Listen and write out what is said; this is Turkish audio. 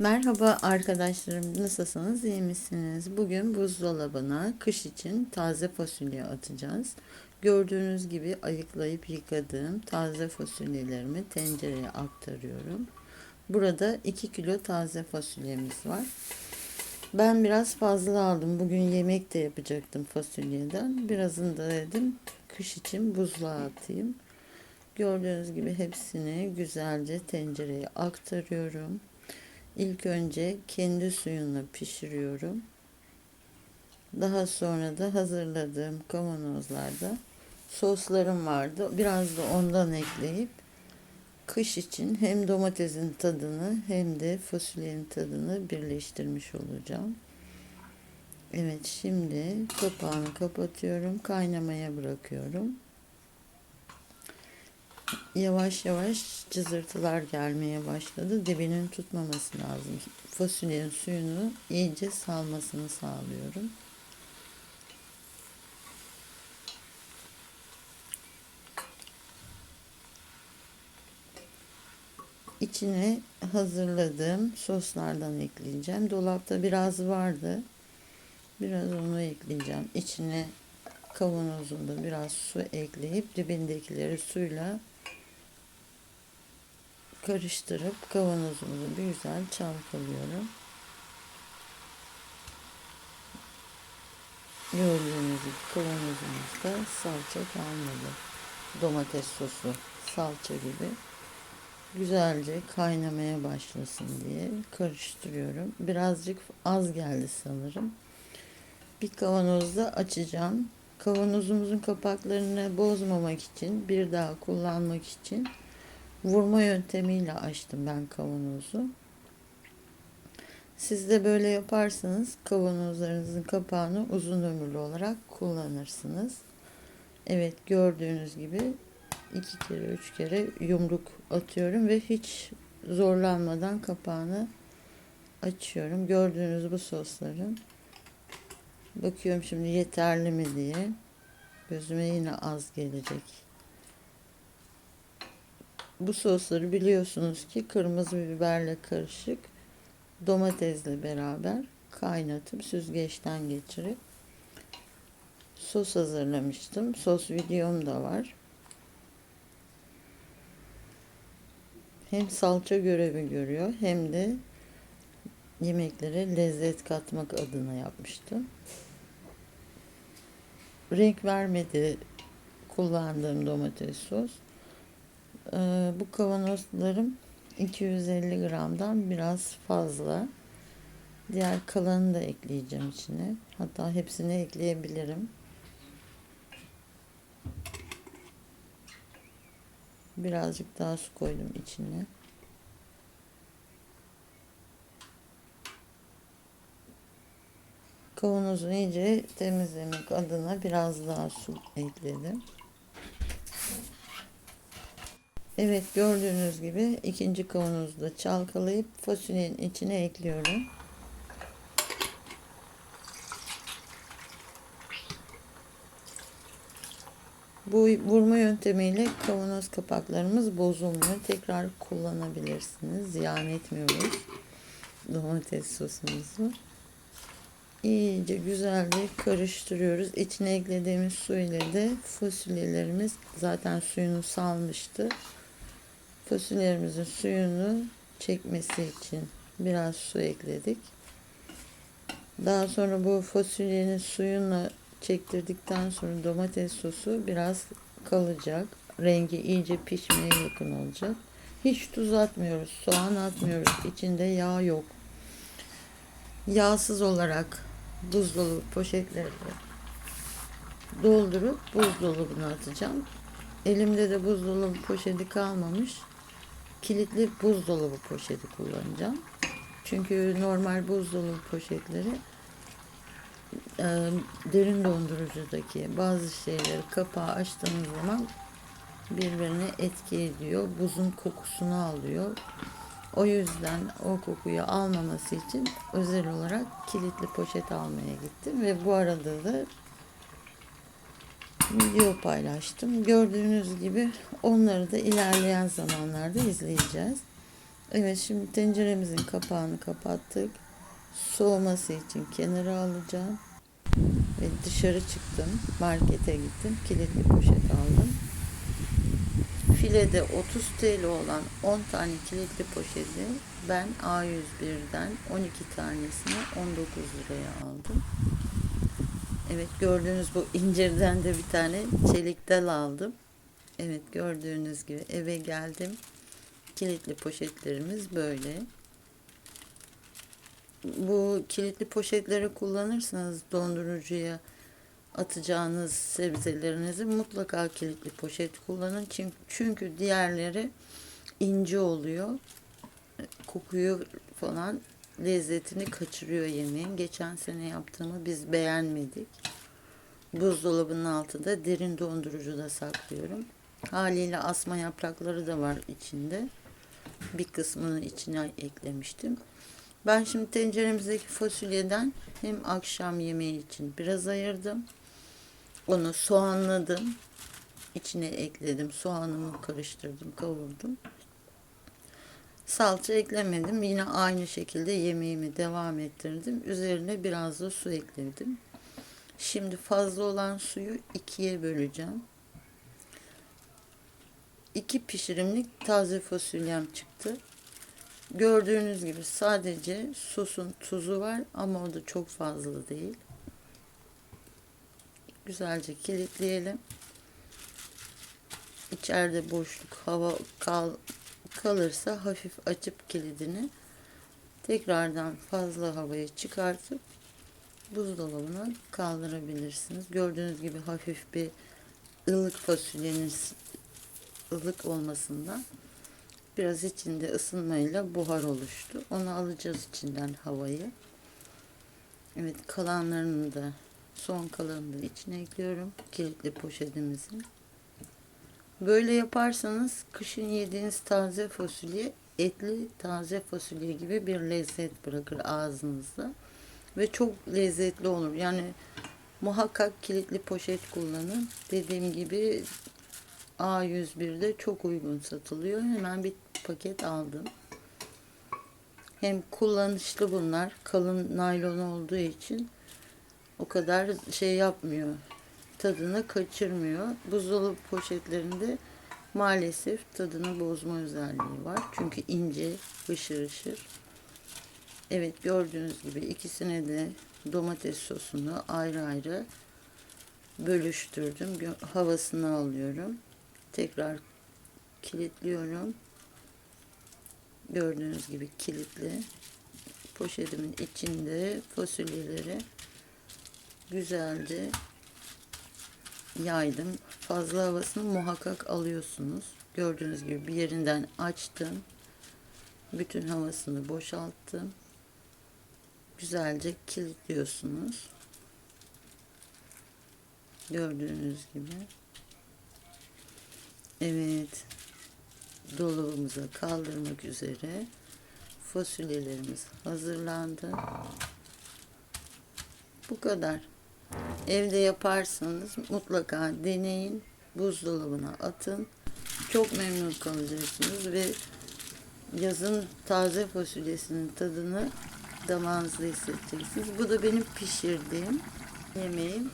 Merhaba arkadaşlarım, nasılsınız, iyi misiniz? Bugün buzdolabına kış için taze fasulye atacağız. Gördüğünüz gibi ayıklayıp yıkadığım taze fasulyelerimi tencereye aktarıyorum. Burada 2 kilo taze fasulyemiz var. Ben biraz fazla aldım. Bugün yemek de yapacaktım fasulyeden. Birazını da dedim kış için buzluğa atayım. Gördüğünüz gibi hepsini güzelce tencereye aktarıyorum. İlk önce kendi suyunu pişiriyorum. Daha sonra da hazırladığım kavanozlarda soslarım vardı. Biraz da ondan ekleyip kış için hem domatesin tadını hem de fasulyenin tadını birleştirmiş olacağım. Evet şimdi kapağını kapatıyorum. Kaynamaya bırakıyorum yavaş yavaş cızırtılar gelmeye başladı. Dibinin tutmaması lazım. Fasulyenin suyunu iyice salmasını sağlıyorum. İçine hazırladığım soslardan ekleyeceğim. Dolapta biraz vardı. Biraz onu ekleyeceğim. İçine kavanozunda biraz su ekleyip dibindekileri suyla karıştırıp kavanozumuzu bir güzel çalkalıyorum. Gördüğünüz gibi kavanozumuzda salça kalmadı. Domates sosu, salça gibi güzelce kaynamaya başlasın diye karıştırıyorum. Birazcık az geldi sanırım. Bir kavanozda açacağım. Kavanozumuzun kapaklarını bozmamak için, bir daha kullanmak için vurma yöntemiyle açtım ben kavanozu. Siz de böyle yaparsanız kavanozlarınızın kapağını uzun ömürlü olarak kullanırsınız. Evet gördüğünüz gibi iki kere üç kere yumruk atıyorum ve hiç zorlanmadan kapağını açıyorum. Gördüğünüz bu sosların bakıyorum şimdi yeterli mi diye gözüme yine az gelecek bu sosları biliyorsunuz ki kırmızı biberle karışık domatesle beraber kaynatıp süzgeçten geçirip sos hazırlamıştım. Sos videom da var. Hem salça görevi görüyor hem de yemeklere lezzet katmak adına yapmıştım. Renk vermedi kullandığım domates sos. Ee, bu kavanozlarım 250 gramdan biraz fazla. Diğer kalanını da ekleyeceğim içine. Hatta hepsini ekleyebilirim. Birazcık daha su koydum içine. Kavanozu iyice temizlemek adına biraz daha su ekledim. Evet gördüğünüz gibi ikinci kavanozu da çalkalayıp fasulyenin içine ekliyorum. Bu vurma yöntemiyle kavanoz kapaklarımız bozulmuyor. Tekrar kullanabilirsiniz. Ziyan etmiyoruz domates sosumuzu. İyice güzelce karıştırıyoruz. İçine eklediğimiz su ile de fasulyelerimiz zaten suyunu salmıştı fasulyelerimizin suyunu çekmesi için biraz su ekledik. Daha sonra bu fasulyenin suyunu çektirdikten sonra domates sosu biraz kalacak. Rengi iyice pişmeye yakın olacak. Hiç tuz atmıyoruz, soğan atmıyoruz. İçinde yağ yok. Yağsız olarak buzdolabı poşetlerle doldurup buzdolabına atacağım. Elimde de buzdolabı poşeti kalmamış kilitli buzdolabı poşeti kullanacağım. Çünkü normal buzdolabı poşetleri e, derin dondurucudaki bazı şeyleri kapağı açtığınız zaman birbirine etki ediyor. Buzun kokusunu alıyor. O yüzden o kokuyu almaması için özel olarak kilitli poşet almaya gittim ve bu arada da video paylaştım. Gördüğünüz gibi onları da ilerleyen zamanlarda izleyeceğiz. Evet şimdi tenceremizin kapağını kapattık. Soğuması için kenara alacağım. Ve dışarı çıktım. Markete gittim. Kilitli poşet aldım. Filede 30 TL olan 10 tane kilitli poşeti ben A101'den 12 tanesini 19 liraya aldım. Evet gördüğünüz bu incirden de bir tane çelik dal aldım. Evet gördüğünüz gibi eve geldim. Kilitli poşetlerimiz böyle. Bu kilitli poşetleri kullanırsanız dondurucuya atacağınız sebzelerinizi mutlaka kilitli poşet kullanın. Çünkü, çünkü diğerleri ince oluyor. Kokuyu falan lezzetini kaçırıyor yemeğin. Geçen sene yaptığımı biz beğenmedik. Buzdolabının altında derin dondurucuda saklıyorum. Haliyle asma yaprakları da var içinde. Bir kısmını içine eklemiştim. Ben şimdi tenceremizdeki fasulyeden hem akşam yemeği için biraz ayırdım. Onu soğanladım. İçine ekledim. Soğanımı karıştırdım, kavurdum. Salça eklemedim. Yine aynı şekilde yemeğimi devam ettirdim. Üzerine biraz da su ekledim. Şimdi fazla olan suyu ikiye böleceğim. İki pişirimlik taze fasulyem çıktı. Gördüğünüz gibi sadece sosun tuzu var ama o da çok fazla değil. Güzelce kilitleyelim. İçeride boşluk hava kal, kalırsa hafif açıp kilidini tekrardan fazla havayı çıkartıp buzdolabına kaldırabilirsiniz. Gördüğünüz gibi hafif bir ılık fasulyeniz ılık olmasından biraz içinde ısınmayla buhar oluştu. Onu alacağız içinden havayı. Evet kalanlarını da son kalanını da içine ekliyorum. Kilitli poşetimizin. Böyle yaparsanız kışın yediğiniz taze fasulye etli taze fasulye gibi bir lezzet bırakır ağzınızda. Ve çok lezzetli olur. Yani muhakkak kilitli poşet kullanın. Dediğim gibi A101'de çok uygun satılıyor. Hemen bir paket aldım. Hem kullanışlı bunlar. Kalın naylon olduğu için o kadar şey yapmıyor. Tadını kaçırmıyor. Buzdolabı poşetlerinde maalesef tadını bozma özelliği var. Çünkü ince, hışır hışır. Evet gördüğünüz gibi ikisine de domates sosunu ayrı ayrı bölüştürdüm. Havasını alıyorum. Tekrar kilitliyorum. Gördüğünüz gibi kilitli. Poşetimin içinde fasulyeleri güzelce yaydım. Fazla havasını muhakkak alıyorsunuz. Gördüğünüz gibi bir yerinden açtım. Bütün havasını boşalttım. Güzelce kilitliyorsunuz. Gördüğünüz gibi. Evet. Dolabımıza kaldırmak üzere fasulyelerimiz hazırlandı. Bu kadar. Evde yaparsanız mutlaka deneyin. Buzdolabına atın. Çok memnun kalacaksınız ve yazın taze fasulyesinin tadını damağınızda hissedeceksiniz. Bu da benim pişirdiğim yemeğim.